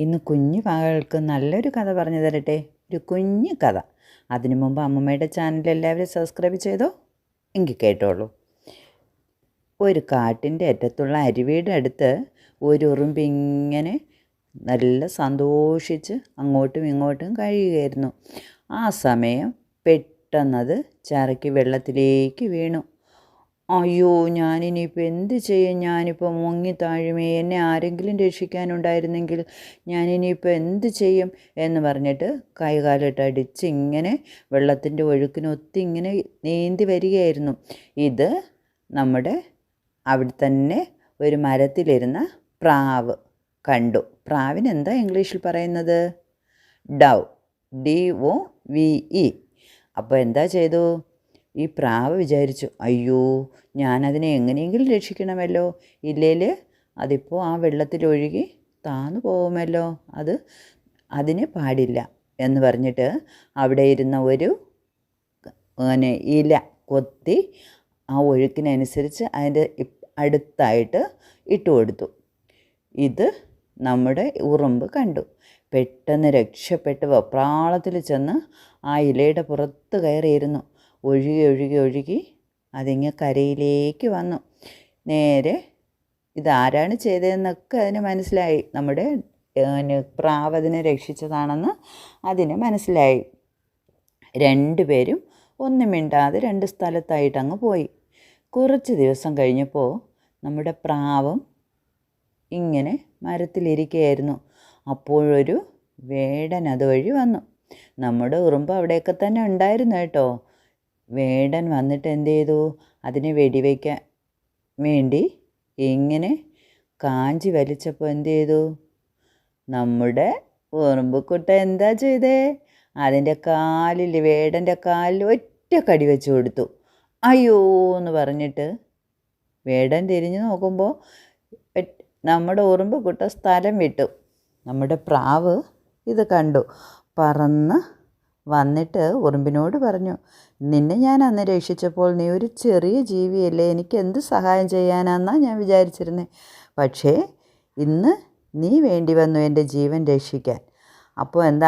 ഇന്ന് കുഞ്ഞു മകൾക്ക് നല്ലൊരു കഥ പറഞ്ഞു തരട്ടെ. ഒരു കുഞ്ഞു കഥ. അതിനു മുമ്പ് അമ്മമ്മയുടെ ചാനൽ എല്ലാവരും സബ്സ്ക്രൈബ് ചെയ്തോ? എങ്കിൽ കേട്ടോളൂ. ഒരു കാട്ടിന്റെ അറ്റത്തുള്ള അരുവിയുടെ അടുത്ത് ഒരു ഉറുമ്പ് ഇങ്ങനെ നല്ല സന്തോഷിച്ച് അങ്ങോട്ടും ഇങ്ങോട്ടും കഴിയുകയായിരുന്നു. ആ സമയം പെട്ടെന്നത് ചിറക്കി വെള്ളത്തിലേക്ക് വീണു. അയ്യോ ഞാനിനിയിപ്പോൾ എന്ത് ചെയ്യും? ഞാനിപ്പോൾ മുങ്ങി താഴുമേ. എന്നെ ആരെങ്കിലും രക്ഷിക്കാനുണ്ടായിരുന്നെങ്കിൽ ഞാനിനിയിപ്പോൾ എന്ത് ചെയ്യും? എന്ന് പറഞ്ഞിട്ട് കൈകാലിട്ട് അടിച്ച് ഇങ്ങനെ വെള്ളത്തിന്റെ ഒഴുക്കിനൊത്തി ഇങ്ങനെ നീന്തി വരികയായിരുന്നു. ഇത് നമ്മുടെ അവിടെ തന്നെ ഒരു മരത്തിലിരുന്ന പ്രാവ് കണ്ടു. പ്രാവിന് എന്താ ഇംഗ്ലീഷിൽ പറയുന്നത്? Dove D. O. V. E. അപ്പോൾ എന്താ ചെയ്തു? ഈ പ്രാവ് വിചാരിച്ചു അയ്യോ ഞാനതിനെ എങ്ങനെയെങ്കിലും രക്ഷിക്കണമല്ലോ. ഇല്ലേൽ അതിപ്പോൾ ആ വെള്ളത്തിലൊഴുകി താന്നു പോകുമല്ലോ. അത് അതിന് പാടില്ല. എന്ന് പറഞ്ഞിട്ട് അവിടെ ഇരുന്ന ഒരു പിന്നെ ഇല കൊത്തി ആ ഒഴുക്കിനനുസരിച്ച് അതിന്റെ അടുത്തായിട്ട് ഇട്ട് കൊടുത്തു. ഇത് നമ്മുടെ ഉറുമ്പ് കണ്ടു. പെട്ടെന്ന് രക്ഷപ്പെട്ട് വപ്രാളത്തിൽ ചെന്ന് ആ ഇലയുടെ പുറത്ത് കയറിയിരുന്നു. ഒഴുകി ഒഴുകി ഒഴുകി അതിങ്ങ് കരയിലേക്ക് വന്നു. നേരെ ഇതാരാണ് ചെയ്തതെന്നൊക്കെ അതിന് മനസ്സിലായി. നമ്മുടെ പ്രാവ് അതിനെ രക്ഷിച്ചതാണെന്ന് അതിന് മനസ്സിലായി. രണ്ടുപേരും ഒന്നും മിണ്ടാതെ രണ്ട് സ്ഥലത്തായിട്ട് അങ്ങ് പോയി. കുറച്ച് ദിവസം കഴിഞ്ഞപ്പോൾ നമ്മുടെ പ്രാവും ഇങ്ങനെ മരത്തിലിരിക്കുകയായിരുന്നു അപ്പോഴൊരു വേടൻ അതുവഴി വന്നു. നമ്മുടെ ഉറുമ്പ് അവിടെയൊക്കെ തന്നെ ഉണ്ടായിരുന്നു കേട്ടോ. വേടൻ വന്നിട്ട് എന്ത് ചെയ്തു? അതിനെ വെടിവെക്കാൻ വേണ്ടി ഇങ്ങനെ കാഞ്ചി വലിച്ചപ്പോൾ എന്ത് ചെയ്തു? നമ്മുടെ ഉറുമ്പുക്കുട്ട എന്താ ചെയ്തേ? അതിന്റെ കാലിൽ വേടന്റെ കാലിൽ ഒറ്റ കടി വെച്ച് കൊടുത്തു. അയ്യോ എന്ന് പറഞ്ഞിട്ട് വേടൻ തിരിഞ്ഞു നോക്കുമ്പോൾ നമ്മുടെ ഉറുമ്പുക്കുട്ട സ്ഥലം വിട്ടു. നമ്മുടെ പ്രാവ് ഇത് കണ്ടു. പറന്ന് വന്നിട്ട് ഉറുമ്പിനോട് പറഞ്ഞു നിന്നെ ഞാൻ അന്ന് രക്ഷിച്ചപ്പോൾ നീ ഒരു ചെറിയ ജീവിയല്ലേ എനിക്ക് എന്ത് സഹായം ചെയ്യാനാന്നാണ് ഞാൻ വിചാരിച്ചിരുന്നത് പക്ഷേ ഇന്ന് നീ വേണ്ടി വന്നു എന്റെ ജീവൻ രക്ഷിക്കാൻ. അപ്പോൾ എന്താ